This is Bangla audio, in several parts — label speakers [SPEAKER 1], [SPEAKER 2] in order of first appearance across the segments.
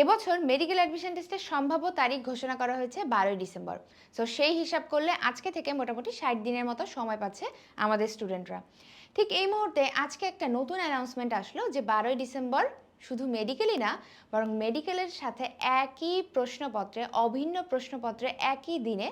[SPEAKER 1] এবছর মেডিকেল অ্যাডমিশন টেস্টের সম্ভাব্য তারিখ ঘোষণা করা হয়েছে বারোই ডিসেম্বর। সো সেই হিসাব করলে আজকে থেকে মোটামুটি ষাট দিনের মতো সময় পাচ্ছে আমাদের স্টুডেন্টরা। ঠিক এই মুহূর্তে আজকে একটা নতুন অ্যানাউন্সমেন্ট আসলো যে বারোই ডিসেম্বর শুধু মেডিকেলই না, বরং মেডিকেলের সাথে একই প্রশ্নপত্রে, অভিন্ন প্রশ্নপত্রে একই দিনে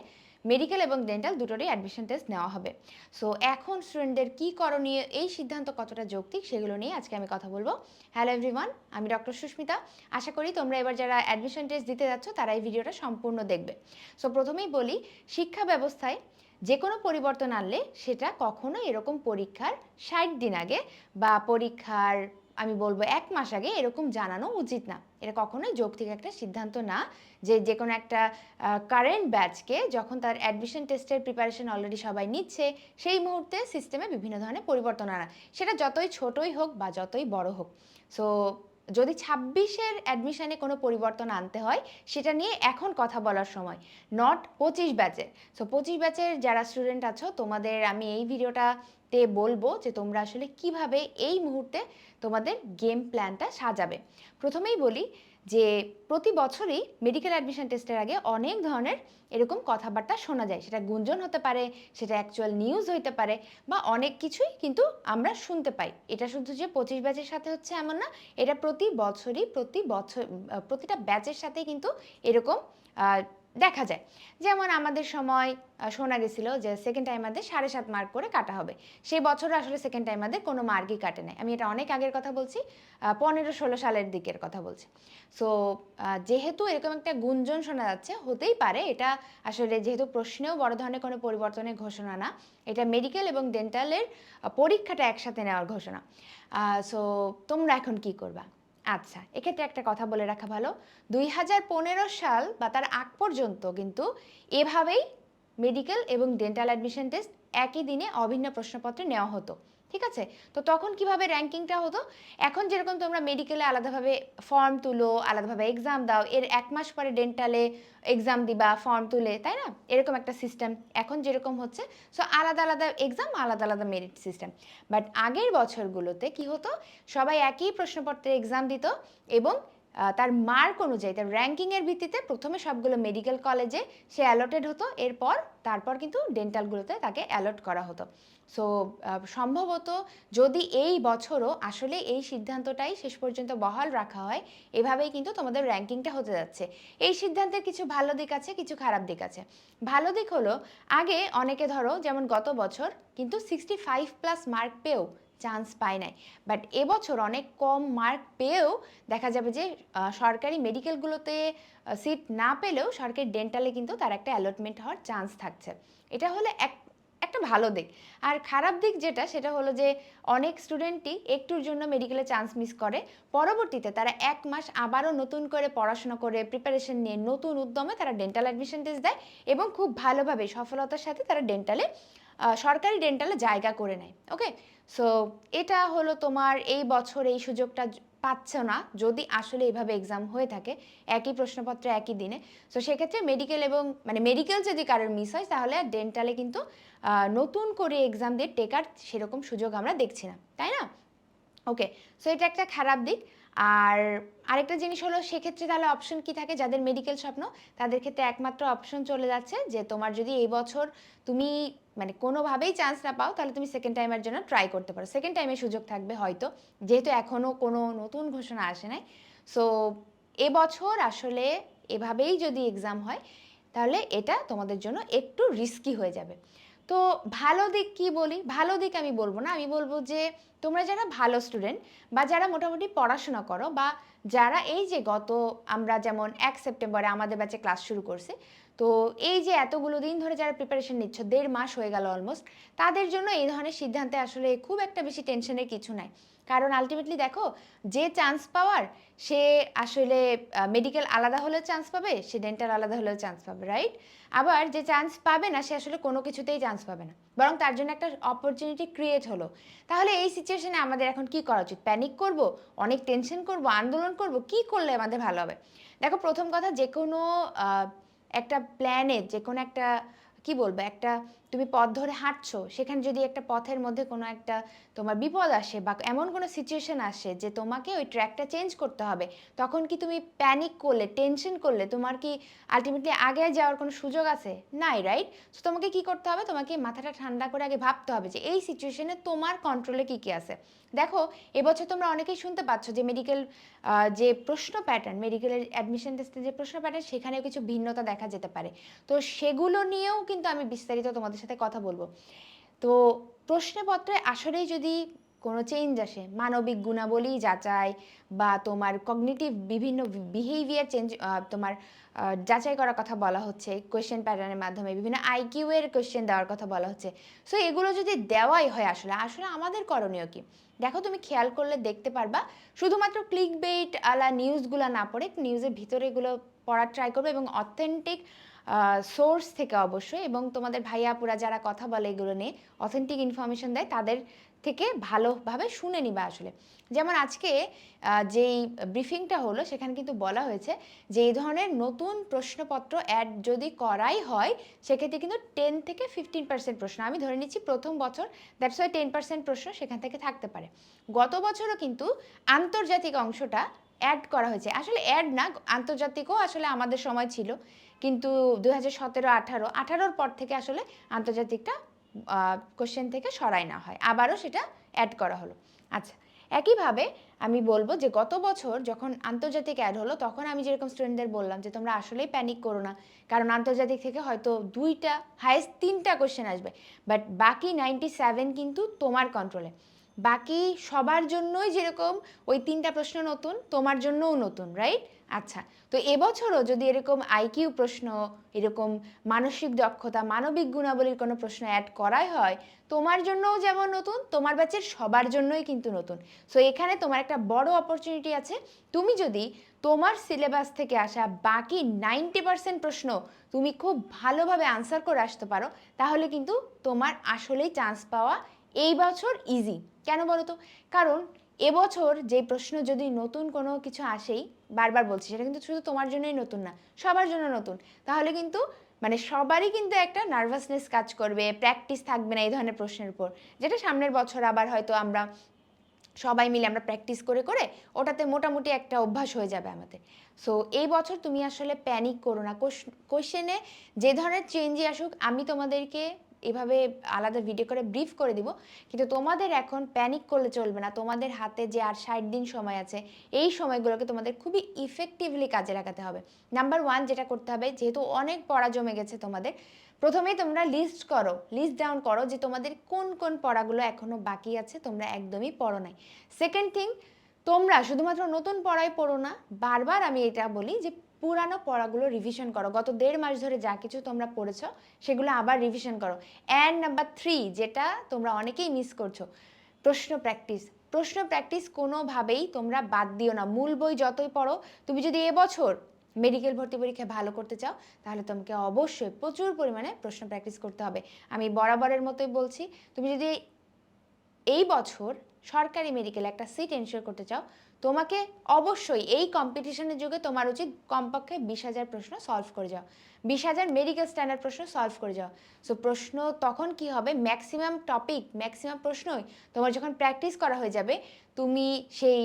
[SPEAKER 1] মেডিকেল এবং ডেন্টাল দুটোরই অ্যাডমিশন টেস্ট নেওয়া হবে। সো এখন স্টুডেন্টদের কী করণীয়, এই সিদ্ধান্ত কতটা যৌক্তিক সেগুলো নিয়ে আজকে আমি কথা বলব। হ্যালো এভরিওয়ান আমি ডক্টর সুস্মিতা। আশা করি তোমরা এবার যারা অ্যাডমিশন টেস্ট দিতে যাচ্ছ, তারা এই ভিডিওটা সম্পূর্ণ দেখবে। সো প্রথমেই বলি, শিক্ষা ব্যবস্থায় যে কোনো পরিবর্তন আনলে সেটা কখনো এরকম পরীক্ষার ষাট দিন আগে বা পরীক্ষার আমি বলব এক মাস আগে এরকম জানানো উচিত না। এটা কখনোই যৌক্তিক একটা সিদ্ধান্ত না যে যে কোনো একটা কারেন্ট ব্যাচকে যখন তার অ্যাডমিশন টেস্টের প্রিপারেশন অলরেডি সবাই নিচ্ছে, সেই মুহূর্তে সিস্টেমে বিভিন্ন ধরনের পরিবর্তন আনা। সেটা যতই ছোটই হোক বা যতই বড় হোক। সো যদি ছাব্বিশের অ্যাডমিশানে কোনো পরিবর্তন আনতে হয়, সেটা নিয়ে এখন কথা বলার সময় নট পঁচিশ ব্যাচের সো পঁচিশ ব্যাচের যারা স্টুডেন্ট আছো, তোমাদের আমি এই ভিডিওটাতে বলব যে তোমরা আসলে কীভাবে এই মুহূর্তে তোমাদের গেম প্ল্যানটা সাজাবে। প্রথমেই বলি যে প্রতি বছরই মেডিকেল অ্যাডমিশন টেস্টের আগে অনেক ধরনের এরকম কথাবার্তা শোনা যায়। সেটা গুঞ্জন হতে পারে, সেটা অ্যাকচুয়াল নিউজ হইতে পারে বা অনেক কিছুই কিন্তু আমরা শুনতে পাই। এটা শুধু যে পঁচিশ ব্যাচের সাথে হচ্ছে এমন না, এটা প্রতি বছরই, প্রতি বছর প্রতিটা ব্যাচের সাথে কিন্তু এরকম দেখা যায়। যেমন আমাদের সময় শোনা গেছিল যে সেকেন্ড টাইমারদের সাড়ে সাত মার্ক করে কাটা হবে। সেই বছর আসলে সেকেন্ড টাইমারদের কোনো মার্কই কাটে নাই। আমি এটা অনেক আগের কথা বলছি পনেরো ষোলো সালের দিকের কথা বলছি। সো যেহেতু এরকম একটা গুঞ্জন শোনা যাচ্ছে, হতেই পারে এটা আসলে যেহেতু প্রশ্নেও বড় ধরনের কোনো পরিবর্তনের ঘোষণা না, এটা মেডিকেল এবং ডেন্টালের পরীক্ষাটা একসাথে নেওয়ার ঘোষণা। সো তোমরা এখন কি করবা? আচ্ছা এক্ষেত্রে একটা কথা বলে রাখা ভালো। দুই হাজার পনেরো সাল বা তার আগ পর্যন্ত কিন্তু এভাবেই মেডিকেল এবং ডেন্টাল অ্যাডমিশন টেস্ট একই দিনে অভিন্ন প্রশ্নপত্রে নেওয়া হতো। ঠিক আছে? তো তখন কীভাবে র্যাঙ্কিংটা হতো? এখন যেরকম তোমরা মেডিকেলে আলাদাভাবে ফর্ম তুলো, আলাদাভাবে এক্সাম দাও, এর এক মাস পরে ডেন্টালে এক্সাম দিবা ফর্ম তুলে, তাই না? এরকম একটা সিস্টেম এখন যেরকম হচ্ছে সো আলাদা আলাদা এক্সাম আলাদা আলাদা মেরিট সিস্টেম বাট আগের বছরগুলোতে কি হতো? সবাই একই প্রশ্নপত্রে এক্সাম দিত এবং তার মার্ক অনুযায়ী, তার র্যাঙ্কিংয়ের ভিত্তিতে প্রথমে সবগুলো মেডিকেল কলেজে সে অ্যালটেড হতো, এরপর, তারপর কিন্তু ডেন্টালগুলোতে তাকে অ্যালট করা হতো। সো সম্ভবত যদি এই বছরও আসলে এই সিদ্ধান্তটাই শেষ পর্যন্ত বহাল রাখা হয়, এভাবেই কিন্তু তোমাদের র্যাঙ্কিংটা হতে যাচ্ছে। এই সিদ্ধান্তের কিছু ভালো দিক আছে, কিছু খারাপ দিক আছে। ভালো দিক হলো, আগে অনেকে ধরো, যেমন গত বছর, কিন্তু সিক্সটি ফাইভ প্লাস মার্ক পেয়েও চান্স পায় নাই। বাট এবছর অনেক কম মার্ক পেয়েও দেখা যাবে যে সরকারি মেডিকেলগুলোতে সিট না পেলেও সরকারি ডেন্টালে কিন্তু তার একটা অ্যালটমেন্ট হওয়ার চান্স থাকছে। এটা হলো এক, একটা ভালো দিক। আর খারাপ দিক যেটা, সেটা হলো যে, অনেক স্টুডেন্টই একটুর জন্য মেডিকেলে চান্স মিস করে। পরবর্তীতে তারা এক মাস আবারও নতুন করে পড়াশোনা করে প্রিপারেশন নিয়ে নতুন উদ্যমে তারা ডেন্টাল অ্যাডমিশন টেস্ট দেয় এবং খুব ভালোভাবে সফলতার সাথে তারা ডেন্টালে সরকারি ডেন্টালে জায়গা করে নেয়। ওকে সো এটা হলো তোমার এই বছর এই সুযোগটা পাচ্ছ না, যদি আসলে এইভাবে এক্সাম হয়ে থাকে, একই প্রশ্নপত্র একই দিনে। সো সেক্ষেত্রে মেডিকেল এবং মানে মেডিকেল যদি কারোর মিস হয়, তাহলে ডেন্টালে কিন্তু নতুন করে এক্সাম দিয়ে টেকার সেরকম সুযোগ আমরা দেখছি না, তাই না? ওকে সো এটা একটা খারাপ দিক। আর আরেকটা জিনিস হলো, সেক্ষেত্রে তাহলে অপশন কি থাকে? যাদের মেডিকেল স্বপ্ন, তাদের ক্ষেত্রে একমাত্র অপশন চলে যাচ্ছে যে, তোমার যদি এই বছর তুমি মানে কোনোভাবেই চান্স না পাও, তাহলে তুমি সেকেন্ড টাইমের জন্য ট্রাই করতে পারো। সেকেন্ড টাইমে সুযোগ থাকবে হয়তো, যেহেতু এখনও কোনো নতুন ঘোষণা আসে নাই। সো এবছর আসলে এভাবেই যদি এক্সাম হয়, তাহলে এটা তোমাদের জন্য একটু রিস্কি হয়ে যাবে। তো ভালো দিক কি বলি? ভালো দিক আমি বলব না। আমি বলব যে, তোমরা যারা ভালো স্টুডেন্ট বা যারা মোটামুটি পড়াশোনা করো বা যারা এই যে গত আমরা যেমন এক সেপ্টেম্বরে আমাদের ব্যাচে ক্লাস শুরু করছি তো এই যে এতগুলো দিন ধরে যারা প্রিপারেশন নিচ্ছ, দেড় মাস হয়ে গেল অলমোস্ট তাদের জন্য এই ধরনের সিদ্ধান্তে আসলে খুব একটা বেশি টেনশনের কিছু নাই। কারণ আলটিমেটলি দেখো, যে চান্স পাওয়ার, সে আসলে মেডিকেল আলাদা হলেও চান্স পাবে, সে ডেন্টাল আলাদা হলেও চান্স পাবে রাইট আবার যে চান্স পাবে না, সে আসলে কোনো কিছুতেই চান্স পাবে না। বরং তার জন্য একটা অপরচুনিটি ক্রিয়েট হলো। তাহলে এই সিচুয়েশনে আমাদের এখন কি করা উচিত? প্যানিক করব, অনেক টেনশন করব, আন্দোলন করব, কি করলে আমাদের ভালো হবে? দেখো, প্রথম কথা যে কোনো একটা প্ল্যানে যে কোনো একটা কি বলব একটা তুমি পথ ধরে হাঁটছো, সেখানে যদি একটা পথের মধ্যে কোনো একটা তোমার বিপদ আসে বা এমন কোনো সিচুয়েশন আসে যে তোমাকে ওই ট্র্যাকটা চেঞ্জ করতে হবে, তখন কি তুমি প্যানিক করলে টেনশন করলে, তোমার কি আলটিমেটলি আগে যাওয়ার কোনো সুযোগ আছে? নাই রাইট তো তোমাকে কি করতে হবে? তোমাকে মাথাটা ঠান্ডা করে আগে ভাবতে হবে যে এই সিচুয়েশনে তোমার কন্ট্রোলে কি কি আছে। দেখো, এবছর তোমরা অনেকেই শুনতে পাচ্ছ যে মেডিকেল যে প্রশ্ন প্যাটার্ন মেডিকেলের অ্যাডমিশন টেস্টে যে প্রশ্ন প্যাটার্ন সেখানেও কিছু ভিন্নতা দেখা যেতে পারে। তো সেগুলো নিয়েও কিন্তু আমি বিস্তারিত তোমাদের সাথে কথা বলব। তো প্রশ্নপত্রে আসলেই যদি কোনো চেঞ্জ আসে, মানবিক গুণাবলী যাচাই বা তোমার কগনিটিভ বিভিন্ন বিহেভিয়ার চেঞ্জ তোমার যাচাই করার কথা বলা হচ্ছে কোয়েশ্চেন প্যাটার্নের মাধ্যমে বিভিন্ন আইকিউ এর কোয়েশ্চেন দেওয়ার কথা বলা হচ্ছে। সো এগুলো যদি দেওয়াই হয় আসলে আসলে আমাদের করণীয় কি? দেখো তুমি খেয়াল করলে দেখতে পারবা, শুধুমাত্র ক্লিক বেইট আলা নিউজগুলো না পড়ে নিউজের ভিতরে এগুলো পড়ার ট্রাই করবে এবং অথেন্টিক সোর্স থেকে অবশ্যই এবং তোমাদের ভাইয়া ভাইয়াপুরা যারা কথা বলে এগুলো নিয়ে অথেন্টিক ইনফরমেশন দেয়, তাদের থেকে ভালোভাবে শুনে নিবা আসলে। যেমন আজকে যেই ব্রিফিংটা হলো, সেখানে কিন্তু বলা হয়েছে যে এই ধরনের নতুন প্রশ্নপত্র অ্যাড যদি করাই হয়, সেক্ষেত্রে কিন্তু টেন থেকে ফিফটিন পার্সেন্ট প্রশ্ন। আমি ধরে নিচ্ছি প্রথম বছর দ্যাটস ওয়াই টেন পার্সেন্ট প্রশ্ন সেখান থেকে থাকতে পারে। গত বছরও কিন্তু আন্তর্জাতিক অংশটা অ্যাড করা হয়েছে। আসলে অ্যাড না, আন্তর্জাতিকও আসলে আমাদের সময় ছিল। কিন্তু দু হাজার সতেরো, আঠারো, আঠারোর পর থেকে আসলে আন্তর্জাতিকটা কোশ্চেন থেকে সরাই না হয়। আবারও সেটা অ্যাড করা হলো। আচ্ছা একইভাবে আমি বলব যে গত বছর যখন আন্তর্জাতিক অ্যাড হলো, তখন আমি যেরকম স্টুডেন্টদের বললাম যে, তোমরা আসলেই প্যানিক করো না। কারণ আন্তর্জাতিক থেকে হয়তো দুইটা হায়েস্ট তিনটা কোশ্চেন আসবে। বাট বাকি নাইনটি সেভেন কিন্তু তোমার কন্ট্রোলে বাকি সবার জন্যই যেরকম ওই তিনটা প্রশ্ন নতুন, তোমার জন্যও নতুন রাইট আচ্ছা তো এবছরও যদি এরকম আইকিউ প্রশ্ন, এরকম মানসিক দক্ষতা, মানবিক গুণাবলীর কোনো প্রশ্ন অ্যাড করাই হয়, তোমার জন্যও যেমন নতুন, তোমার ব্যাচের সবার জন্যই কিন্তু নতুন। সো এখানে তোমার একটা বড় অপরচুনিটি আছে। তুমি যদি তোমার সিলেবাস থেকে আসা বাকি নাইনটি পার্সেন্ট প্রশ্ন তুমি খুব ভালোভাবে আনসার করে আসতে পারো, তাহলে কিন্তু তোমার আসলেই চান্স পাওয়া এই বছর ইজি কেন বলো তো কারণ এবছর যে প্রশ্ন যদি নতুন কোনো কিছু আসেই, বারবার বলছি, সেটা কিন্তু শুধু তোমার জন্যই নতুন না, সবার জন্য নতুন। তাহলে কিন্তু মানে সবারই কিন্তু একটা নার্ভাসনেস কাজ করবে প্র্যাকটিস থাকবে না এই ধরনের প্রশ্নের উপর। যেটা সামনের বছর আবার হয়তো আমরা সবাই মিলে আমরা প্র্যাকটিস করে করে ওটাতে মোটামুটি একটা অভ্যাস হয়ে যাবে আমাদের। সো এই বছর তুমি আসলে প্যানিক করো না। কোশ্চেনে যে ধরনের চেঞ্জই আসুক, আমি তোমাদেরকে এভাবে আলাদা ভিডিও করে ব্রিফ করে দিব। কিন্তু তোমাদের এখন প্যানিক করলে চলবে না। তোমাদের হাতে যে আর ষাট দিন সময় আছে, এই সময়গুলোকে তোমাদের খুবই ইফেক্টিভলি কাজে লাগাতে হবে। নাম্বার ওয়ান যেটা করতে হবে, যেহেতু অনেক পড়া জমে গেছে তোমাদের প্রথমেই তোমরা লিস্ট করো। লিস্ট ডাউন করো যে তোমাদের কোন কোন পড়াগুলো এখনও বাকি আছে, তোমরা একদমই পড়ো নাই। সেকেন্ড থিং তোমরা শুধুমাত্র নতুন পড়াই পড়ো না, বারবার আমি এটা বলি যে পুরানো পড়াগুলো রিভিশন করো। গত দেড় মাস ধরে যা কিছু তোমরা পড়েছো, সেগুলো আবার রিভিশন করো। অ্যান্ড নাম্বার থ্রি যেটা তোমরা অনেকেই মিস করছ, প্রশ্ন প্র্যাকটিস প্রশ্ন প্র্যাকটিস কোনোভাবেই তোমরা বাদ দিও না। মূল বই যতই পড়ো, তুমি যদি এবছর মেডিকেল ভর্তি পরীক্ষা ভালো করতে চাও, তাহলে তোমাকে অবশ্যই প্রচুর পরিমাণে প্রশ্ন প্র্যাকটিস করতে হবে। আমি বরাবরের মতোই বলছি, তুমি যদি এই বছর সরকারি মেডিকেল একটা সিট এনশিওর করতে চাও তোমাকে অবশ্যই এই কম্পিটিশনের যুগে তোমার উচিত কমপক্ষে বিশ হাজার প্রশ্ন সলভ করে যাও বিশ হাজার মেডিকেল স্ট্যান্ডার্ড প্রশ্ন সলভ করে যাও। সো প্রশ্ন তখন কি হবে? ম্যাক্সিমাম টপিক ম্যাক্সিমাম প্রশ্নই তোমার যখন প্র্যাকটিস করা হয়ে যাবে, তুমি সেই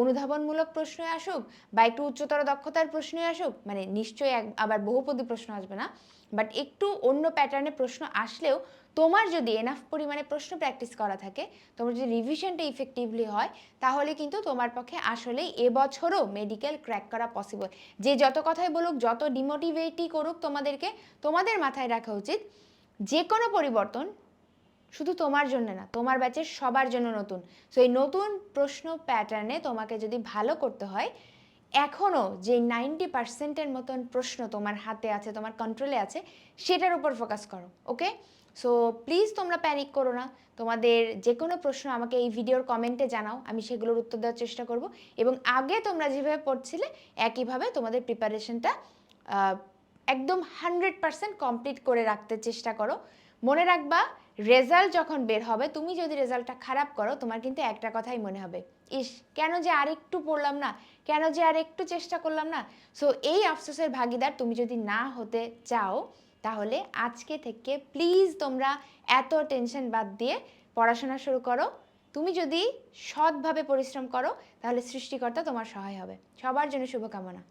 [SPEAKER 1] অনুধাবনমূলক প্রশ্ন আসুক বা একটু উচ্চতর দক্ষতার প্রশ্নই আসুক মানে নিশ্চয়ই আবার বহুপদী প্রশ্ন আসবে না বাট একটু অন্য প্যাটার্নে প্রশ্ন আসলেও তোমার যদি এনাফ পরিমাণে প্রশ্ন প্র্যাকটিস করা থাকে, তোমার যদি রিভিশনটা ইফেক্টিভলি হয়, তাহলে কিন্তু তোমার পক্ষে আসলেই এবছরও মেডিকেল ক্র্যাক করা পসিবল যে যত কথাই বলুক, যত ডিমোটিভেটই করুক তোমাদেরকে, তোমাদের মাথায় রাখা উচিত যে কোনো পরিবর্তন শুধু তোমার জন্য না, তোমার ব্যাচের সবার জন্য নতুন। সো এই নতুন প্রশ্ন প্যাটার্নে তোমাকে যদি ভালো করতে হয় এখনও যে নাইনটি পার্সেন্টের মতন প্রশ্ন তোমার হাতে আছে, তোমার কন্ট্রোলে আছে, সেটার উপর ফোকাস করো ওকে সো প্লিজ তোমরা প্যানিক করো না। তোমাদের যে কোনো প্রশ্ন আমাকে এই ভিডিওর কমেন্টে জানাও, আমি সেগুলোর উত্তর দেওয়ার চেষ্টা করব। এবং আগে তোমরা যেভাবে পড়ছিলে, একইভাবে তোমাদের প্রিপারেশনটা একদম হান্ড্রেড পার্সেন্ট কমপ্লিট করে রাখতে চেষ্টা করো। মনে রাখবা, রেজাল্ট যখন বের হবে, তুমি যদি রেজাল্টটা খারাপ করো, তোমার কিন্তু একটা কথাই মনে হবে। ইস, কেন যে আর একটু পড়লাম না? কেন যে আর একটু চেষ্টা করলাম না? সো এই আফসোসের ভাগিদার তুমি যদি না হতে চাও, তাহলে আজকে থেকে প্লিজ তোমরা এত টেনশন বাদ দিয়ে পড়াশোনা শুরু করো। তুমি যদি সৎভাবে পরিশ্রম করো, তাহলে সৃষ্টিকর্তা তোমার সহায় হবে। সবার জন্য শুভকামনা।